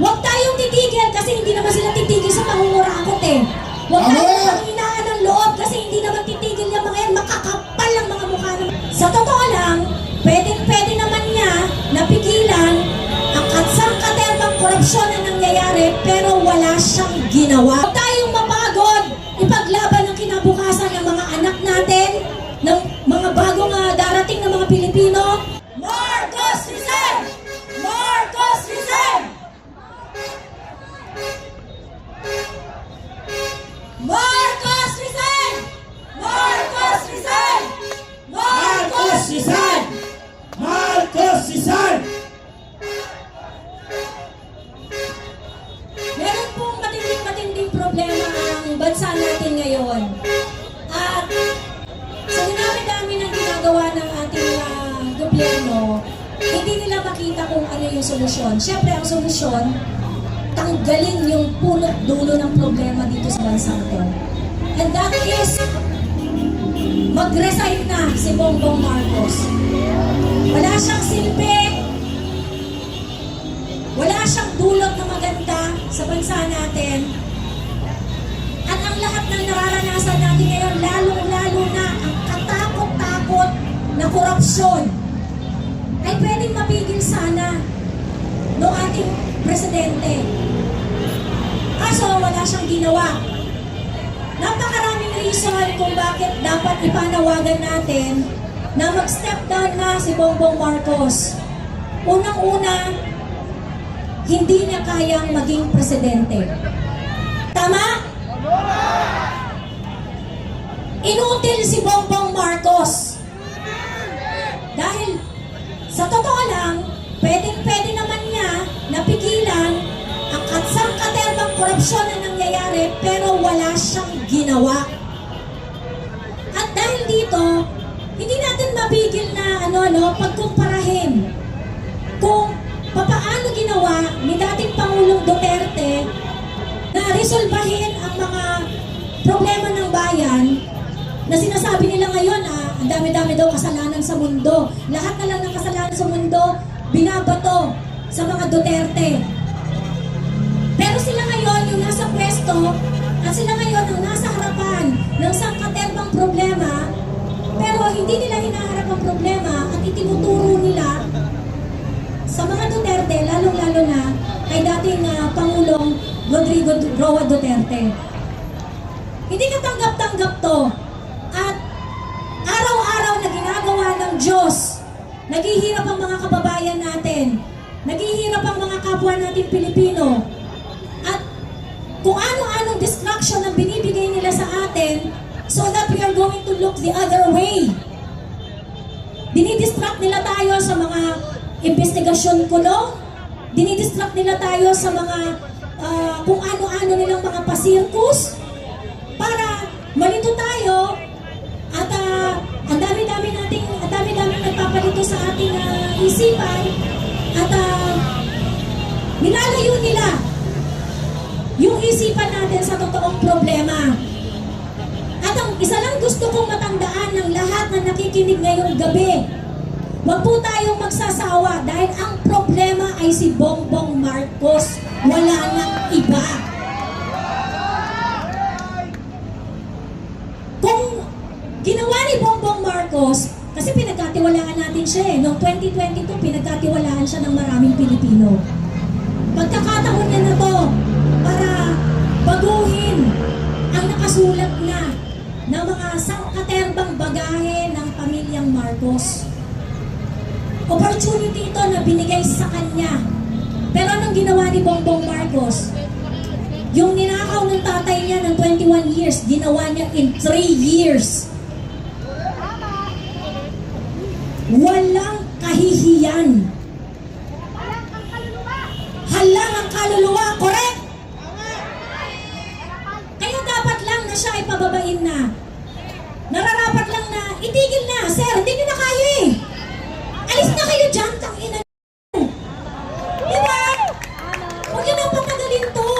Huwag tayong titigil kasi hindi naman sila titigil sa pangungurakot eh. Huwag tayong panghinaan ng loob kasi hindi naman titigil yung mga yan. Makakapal ang mga mukha naman. Sa totoo lang, pwedeng pwede naman niya napigilan ang katsang katerbang korupsyon na nangyayari pero wala siyang ginawa. Bansa natin ngayon. At sa dinami-dami ng ginagawa ng ating ah, gobyerno, hindi nila makita kung ano yung solusyon. Siyempre, ang solusyon, tanggalin yung punot dulo ng problema dito sa bansang to. And that is, mag-resign na si Bongbong Marcos. Wala siyang silbi, wala siyang dulot na maganda na korupsyon, ay pwedeng mapigil sana ng ating presidente. Kaso wala siyang ginawa. Napakaraming reason kung bakit dapat ipanawagan natin na mag-step down na si Bongbong Marcos. Unang-una, hindi niya kayang maging presidente. Tama? Inutil si Bongbong Marcos. Sa totoo lang, pwedeng-pwede naman niya napigilan ang katsang katerbang korupsyon na nangyayari pero wala siyang ginawa. At dahil dito, hindi natin mapigil na ano-ano pagkumparahin kung papaano ginawa ni dating Pangulong Duterte na resolbahin ang mga problema ng bayan na sinasabi nila ngayon, ah, ang dami-dami daw kasalanan sa mundo. Lahat na lang ng kasalanan sa mundo, binabato sa mga Duterte. Pero sila ngayon, yung nasa pwesto, at sila ngayon ang nasa harapan ng sangkaterbang problema, pero hindi nila hinaharap ang problema at itinuturo nila sa mga Duterte, lalong-lalo na kay dating ah, Pangulong Rodrigo Roa Duterte. Hindi katanggap-tanggap to. At araw-araw na ginagawa ng Diyos, naghihirap ang mga kababayan natin. Naghihirap ang mga kapwa natin Pilipino. At kung ano-anong distraction ang binibigay nila sa atin so that we are going to look the other way. Dinidistract nila tayo sa mga investigasyon kuno. Dinidistract nila tayo sa mga ah, kung ano-ano nilang mga pasirkus isipan at uh, nilalayo nila yung isipan natin sa totoong problema. At ang isa lang gusto kong matandaan ng lahat na nakikinig ngayong gabi, Huwag po tayong magsasawa dahil ang problema ay si Bongbong Marcos. Wala nang iba. Kung ginawa ni Bongbong Marcos, natin siya eh. Noong 2022, pinagkatiwalaan siya ng maraming Pilipino. Pagkakataon niya na to para baguhin ang nakasulat na ng mga sangkaterbang bagahe ng pamilyang Marcos opportunity ito na binigay sa kanya. Pero anong ginawa ni Bongbong Marcos? Yung ninakaw ng tatay niya ng 21 years, ginawa niya in 3 years. Walang kahihiyan. Halang ang kaluluwa, correct? Kaya dapat lang na siya ay pababain na. Nararapat lang na, itigil na, sir, hindi niyo na kaya eh. Alis na kayo dyan, tangina niyo. Di ba? Huwag niyo nang patagalin to.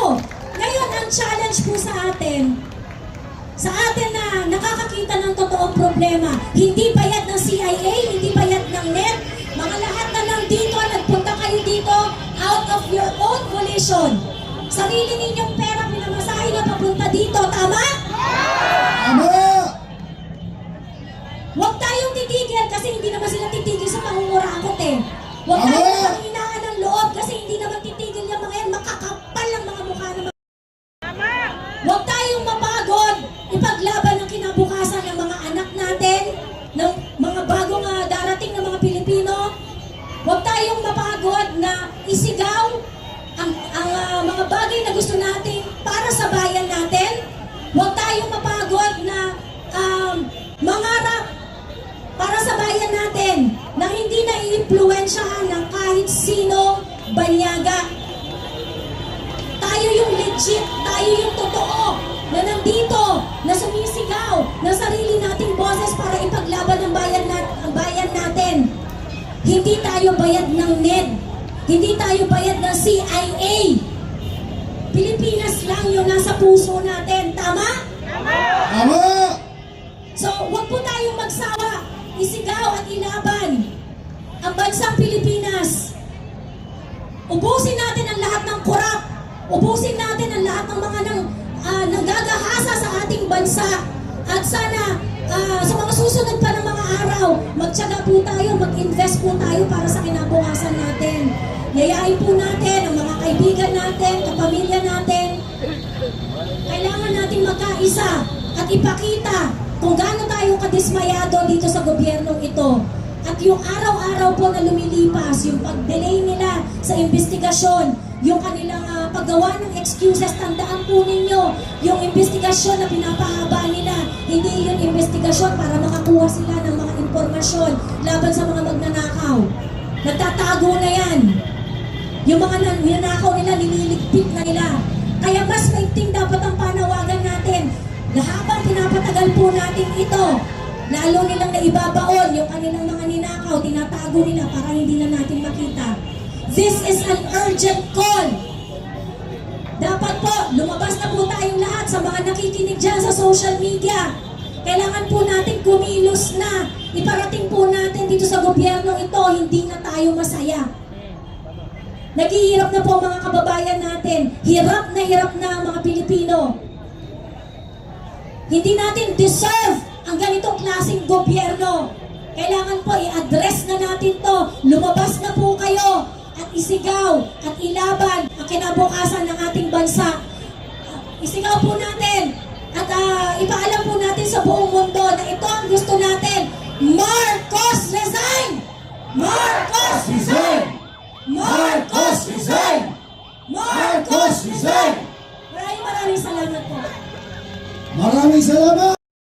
Ngayon, ang challenge po sa atin, sa atin na nakakakita ng totoong problema, hindi bayad ng CIA, hindi ng NET, mga lahat na lang dito, nagpunta kayo dito out of your own volition. Sarili ninyong pera pinamasahe na papunta dito? Tama! Para sa bayan natin. Huwag tayong mapagod na um, mangarap para sa bayan natin na hindi na iimpluwensyahan ng kahit sino banyaga. Tayo yung legit, tayo yung totoo na nandito, na sumisigaw, na sarili nating boses para ipaglaban ang bayan, nat ang bayan natin. Hindi tayo bayad ng NED. Hindi tayo bayad ng CIA. Yung nasa puso natin. Tama? Tama! So, huwag po tayong magsawa, isigaw at ilaban ang bansang Pilipinas. Ubusin natin ang lahat ng korap. Ubusin natin ang lahat ng mga nang, ah, nanggagahasa sa ating bansa. At sana ah, sa mga susunod pa ng mga araw, magtyaga po tayo, mag-invest po tayo para sa kinabukasan natin. Yayain po natin ang mga kaibigan natin, kapamilya natin, kailangan natin magkaisa at ipakita kung gaano tayo kadismayado dito sa gobyernong ito. At yung araw-araw po na lumilipas, yung pag-delay nila sa investigasyon, yung kanilang ah, paggawa ng excuses, tandaan po ninyo, yung investigasyon na pinapahaba nila, hindi yun investigasyon para makakuha sila ng mga impormasyon laban sa mga magnanakaw. Nagtatago na yan. Yung mga nan- ninakaw nila, nililigpit na nila. Kaya mas maigting dapat ang panawagan natin. Na habang pinapatagal po natin ito, lalo nilang naibabaon yung kanilang mga ninakaw, tinatago nila para hindi na natin makita. This is an urgent call. Dapat po, lumabas na po tayong lahat sa mga nakikinig dyan sa social media. Kailangan po natin kumilos na. Iparating po natin dito sa gobyerno ito, hindi na tayo masaya. Naghihirap na po mga kababayan natin. Hirap na hirap na mga Pilipino. Hindi natin deserve ang ganitong klaseng gobyerno. Kailangan po i-address na natin to. Lumabas na po kayo at isigaw at ilaban ang kinabukasan ng ating bansa. Isigaw po natin at ah, ipaalam po natin sa buong mundo